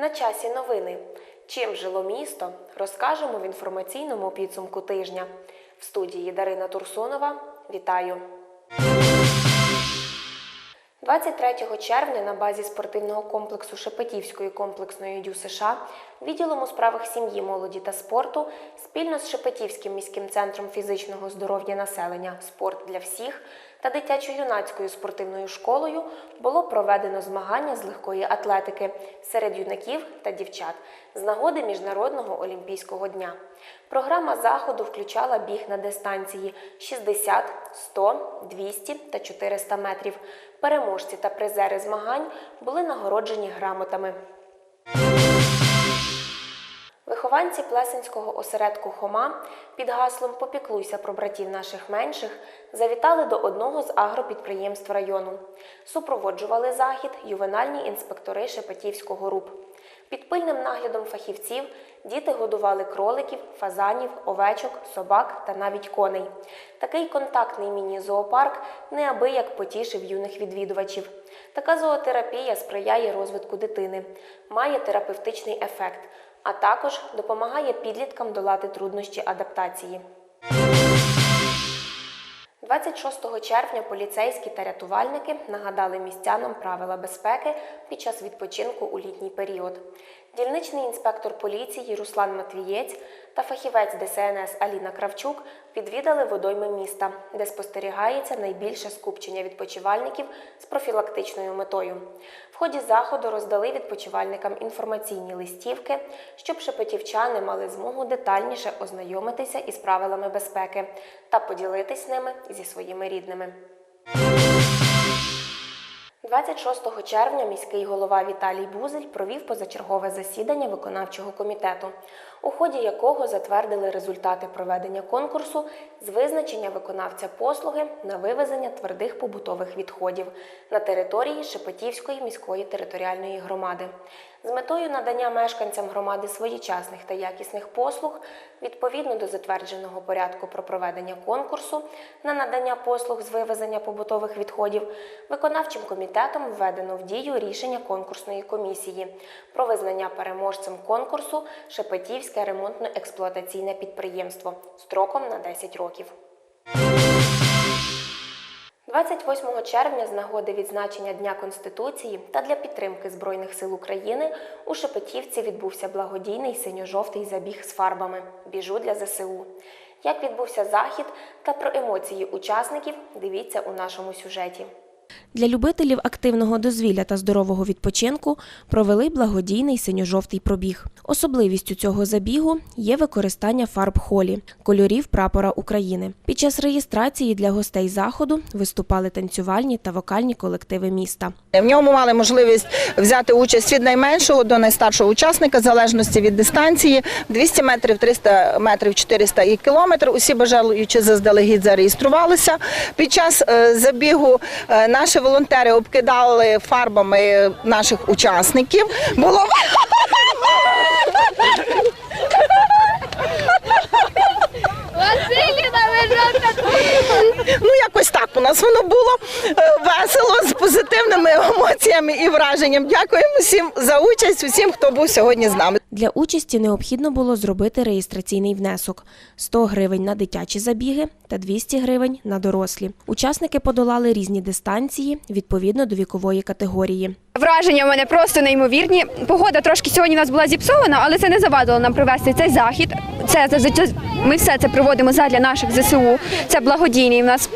На часі новини. Чим жило місто, розкажемо в інформаційному підсумку тижня. В студії Дарина Турсунова. Вітаю! 23 червня на базі спортивного комплексу Шепетівської комплексної ДЮ США відділом у справах сім'ї, молоді та спорту спільно з Шепетівським міським центром фізичного здоров'я населення Спорт для всіх та дитячо-юнацькою спортивною школою було проведено змагання з легкої атлетики серед юнаків та дівчат з нагоди Міжнародного олімпійського дня. Програма заходу включала біг на дистанції 60, 100, 200 та 400 метрів. Переможці та призери змагань були нагороджені грамотами. Вихованці Плесенського осередку Хома під гаслом Попіклуйся про братів наших менших завітали до одного з агропідприємств району. Супроводжували захід ювенальні інспектори Шепетівського РУП. Під пильним наглядом фахівців діти годували кроликів, фазанів, овечок, собак та навіть коней. Такий контактний міні-зоопарк неабияк потішив юних відвідувачів. Така зоотерапія сприяє розвитку дитини, має терапевтичний ефект, а також допомагає підліткам долати труднощі адаптації. 26 червня поліцейські та рятувальники нагадали містянам правила безпеки під час відпочинку у літній період. Дільничний інспектор поліції Руслан Матвієць та фахівець ДСНС Аліна Кравчук відвідали водойми міста, де спостерігається найбільше скупчення відпочивальників з профілактичною метою. В ході заходу роздали відпочивальникам інформаційні листівки, щоб шепетівчани мали змогу детальніше ознайомитися із правилами безпеки та поділитись ними зі своїми рідними. 26 червня міський голова Віталій Бузель провів позачергове засідання виконавчого комітету, у ході якого затвердили результати проведення конкурсу з визначення виконавця послуги на вивезення твердих побутових відходів на території Шепетівської міської територіальної громади. З метою надання мешканцям громади своєчасних та якісних послуг відповідно до затвердженого порядку про проведення конкурсу на надання послуг з вивезення побутових відходів, виконавчим комітетом введено в дію рішення конкурсної комісії про визнання переможцем конкурсу Шепетівське ремонтно-експлуатаційне підприємство строком на 10 років. 28 червня з нагоди відзначення Дня Конституції та для підтримки Збройних сил України у Шепетівці відбувся благодійний синьо-жовтий забіг з фарбами Біжу для ЗСУ. Як відбувся захід та про емоції учасників, дивіться у нашому сюжеті. Для любителів активного дозвілля та здорового відпочинку провели благодійний синьо-жовтий пробіг. Особливістю цього забігу є використання фарб холі кольорів прапора України. Під час реєстрації для гостей заходу виступали танцювальні та вокальні колективи міста. В ньому мали можливість взяти участь від найменшого до найстаршого учасника, в залежності від дистанції 200 метрів, 300 метрів, 400 і кілометр. Усі бажаючи заздалегідь зареєструвалися. Під час е, забігу е, наші волонтери обкидали фарбами наших учасників. Було Василіна, ви жовта ну. У нас воно було е, весело з позитивними емоціями і враженням. Дякуємо всім за участь, усім, хто був сьогодні з нами. Для участі необхідно було зробити реєстраційний внесок 100 гривень на дитячі забіги та 200 гривень на дорослі. Учасники подолали різні дистанції відповідно до вікової категорії. Враження в мене просто неймовірні. Погода трошки сьогодні у нас була зіпсована, але це не завадило нам провести цей захід. Це, це, це ми все це проводимо задля наших ЗСУ. Це благодійний. У нас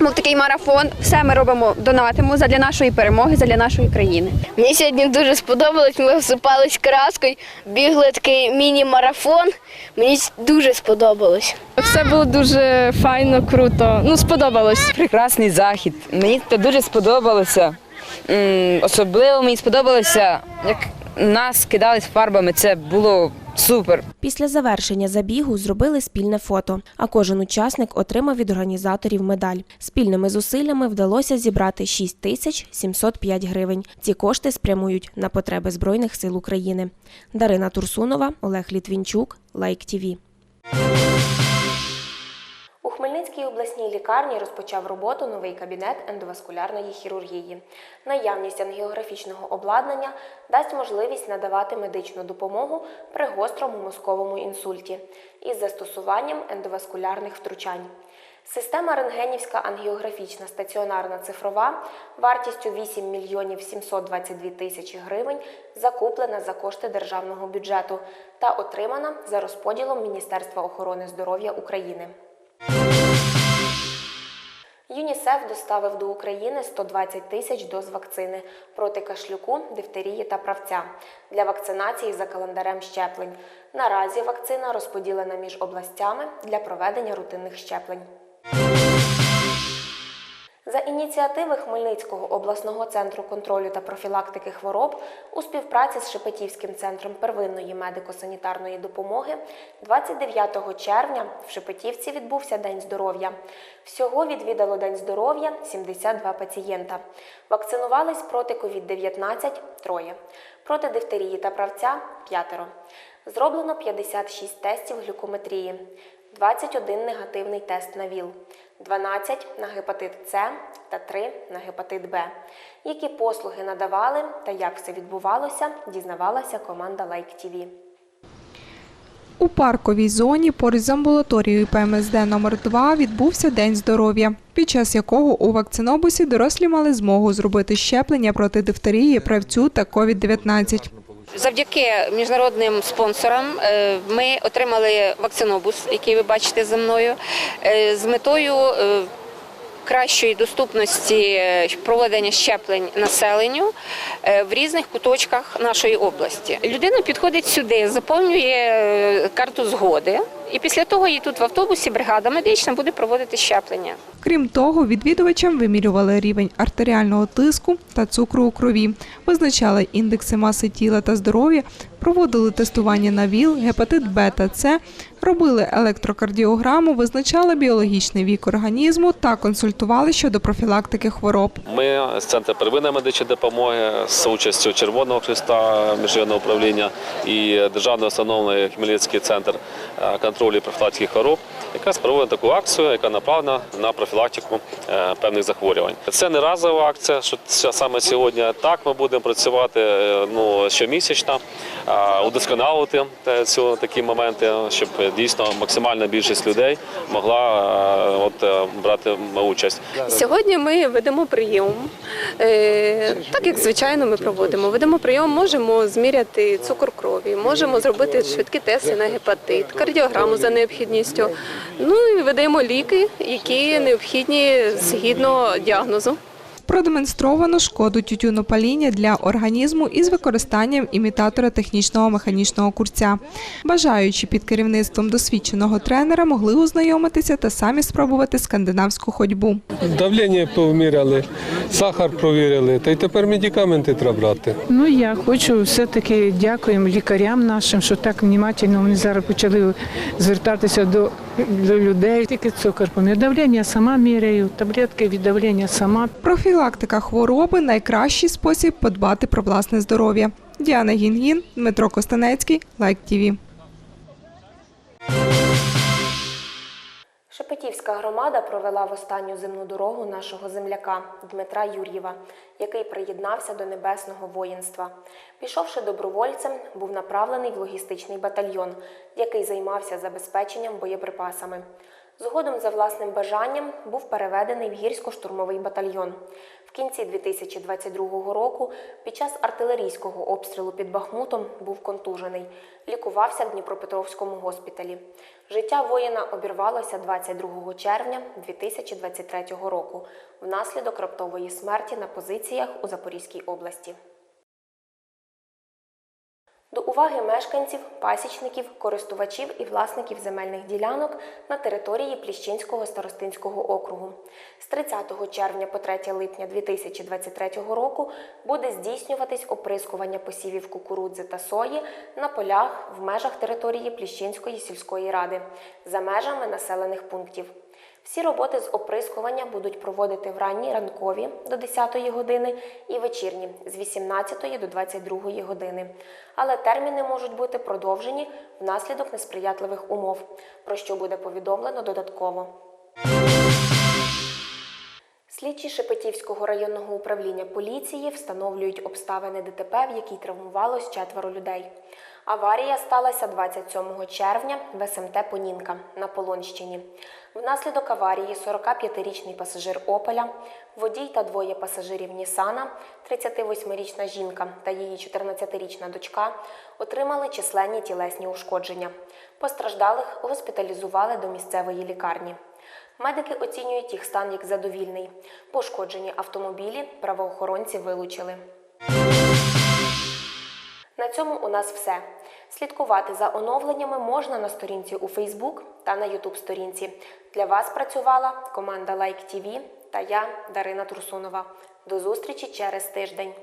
був такий марафон. Все ми робимо, донатимо задля нашої перемоги, задля нашої країни. Мені сьогодні дуже сподобалось. Ми осипались краскою, бігли такий міні-марафон. Мені дуже сподобалось. Все було дуже файно, круто. Ну, сподобалось. прекрасний захід. Мені це дуже сподобалося. Особливо мені сподобалося, як нас кидались фарбами. Це було супер. Після завершення забігу зробили спільне фото, а кожен учасник отримав від організаторів медаль. Спільними зусиллями вдалося зібрати 6 тисяч 705 гривень. Ці кошти спрямують на потреби Збройних сил України. Дарина Турсунова, Олег Літвінчук, Лайк ТІВІ. У обласній лікарні розпочав роботу новий кабінет ендоваскулярної хірургії. Наявність ангіографічного обладнання дасть можливість надавати медичну допомогу при гострому мозковому інсульті із застосуванням ендоваскулярних втручань. Система рентгенівська ангіографічна стаціонарна цифрова вартістю 8 мільйонів 722 тисячі гривень закуплена за кошти державного бюджету та отримана за розподілом Міністерства охорони здоров'я України. ЮНІСЕФ доставив до України 120 тисяч доз вакцини проти кашлюку, дифтерії та правця для вакцинації за календарем щеплень. Наразі вакцина розподілена між областями для проведення рутинних щеплень. За ініціативи Хмельницького обласного центру контролю та профілактики хвороб у співпраці з Шепетівським центром первинної медико-санітарної допомоги 29 червня в Шепетівці відбувся День здоров'я. Всього відвідало День здоров'я 72 пацієнта. Вакцинувались проти COVID-19 – троє, проти дифтерії та правця – п'ятеро. Зроблено 56 тестів глюкометрії, 21 негативний тест на ВІЛ, 12 на гепатит С та 3 на гепатит Б. Які послуги надавали та як все відбувалося, дізнавалася команда Лайк like ТІВІ. У парковій зоні поруч з амбулаторією ПМСД номер 2 відбувся День здоров'я, під час якого у вакцинобусі дорослі мали змогу зробити щеплення проти дифтерії, правцю та COVID-19. Завдяки міжнародним спонсорам е, ми отримали вакцинобус, який ви бачите за мною, е, з метою е, кращої доступності проведення щеплень населенню в різних куточках нашої області. Людина підходить сюди, заповнює карту згоди, і після того їй тут в автобусі бригада медична буде проводити щеплення. Крім того, відвідувачам вимірювали рівень артеріального тиску та цукру у крові, визначали індекси маси тіла та здоров'я, проводили тестування на ВІЛ, гепатит Б та С, робили електрокардіограму, визначали біологічний вік організму та консультували щодо профілактики хвороб. Ми з центру первинної медичної допомоги з участю Червоного Христа міжрайонного управління і державної установи Хмельницький центр е, контролю і профілактики хвороб, якраз проводимо таку акцію, яка направлена на профілактику е, певних захворювань. Це не разова акція, що саме сьогодні. Так ми будемо працювати е, ну, щомісячно, удосконалити цю такі моменти, щоб дійсно максимальна більшість людей могла е, от, брати участь. Сьогодні ми ведемо прийом. Так як звичайно ми проводимо. Ведемо прийом, можемо зміряти цукор крові, можемо зробити швидкі тести на гепатит, кардіограму за необхідністю. Ну і ведемо ліки, які необхідні згідно діагнозу. Продемонстровано шкоду тютюнопаління для організму із використанням імітатора технічного механічного курця. Бажаючи під керівництвом досвідченого тренера могли ознайомитися та самі спробувати скандинавську ходьбу. Давлення поміряли, сахар провірили, та й тепер медикаменти треба брати. Ну я хочу все-таки дякуємо лікарям нашим, що так внимательно вони зараз почали звертатися до, до людей. Тільки цукор помір. Давлення сама міряю, таблетки від давлення сама. Профілактика хвороби найкращий спосіб подбати про власне здоров'я. Діана Гінгін, Дмитро Костанецький, Лайк ТІВІ. Шепетівська громада провела в останню земну дорогу нашого земляка Дмитра Юр'єва, який приєднався до небесного воїнства. Пішовши добровольцем, був направлений в логістичний батальйон, який займався забезпеченням боєприпасами. Згодом, за власним бажанням, був переведений в гірсько-штурмовий батальйон. В кінці 2022 року під час артилерійського обстрілу під Бахмутом був контужений. Лікувався в Дніпропетровському госпіталі. Життя воїна обірвалося 22 червня 2023 року внаслідок раптової смерті на позиціях у Запорізькій області. Уваги мешканців, пасічників, користувачів і власників земельних ділянок на території Пліщинського старостинського округу. З 30 червня по 3 липня 2023 року буде здійснюватись оприскування посівів кукурудзи та сої на полях в межах території Пліщинської сільської ради за межами населених пунктів. Всі роботи з оприскування будуть проводити в ранні ранкові до 10 години і вечірні з 18 до 22 години. Але терміни можуть бути продовжені внаслідок несприятливих умов, про що буде повідомлено додатково. Слідчі Шепетівського районного управління поліції встановлюють обставини ДТП, в якій травмувалось четверо людей. Аварія сталася 27 червня в СМТ Понінка на Полонщині. Внаслідок аварії 45-річний пасажир Опеля, водій та двоє пасажирів Нісана, 38-річна жінка та її 14-річна дочка отримали численні тілесні ушкодження. Постраждалих госпіталізували до місцевої лікарні. Медики оцінюють їх стан як задовільний. Пошкоджені автомобілі правоохоронці вилучили. На цьому у нас все. Слідкувати за оновленнями можна на сторінці у Facebook та на YouTube сторінці. Для вас працювала команда Like TV та я, Дарина Турсунова. До зустрічі через тиждень.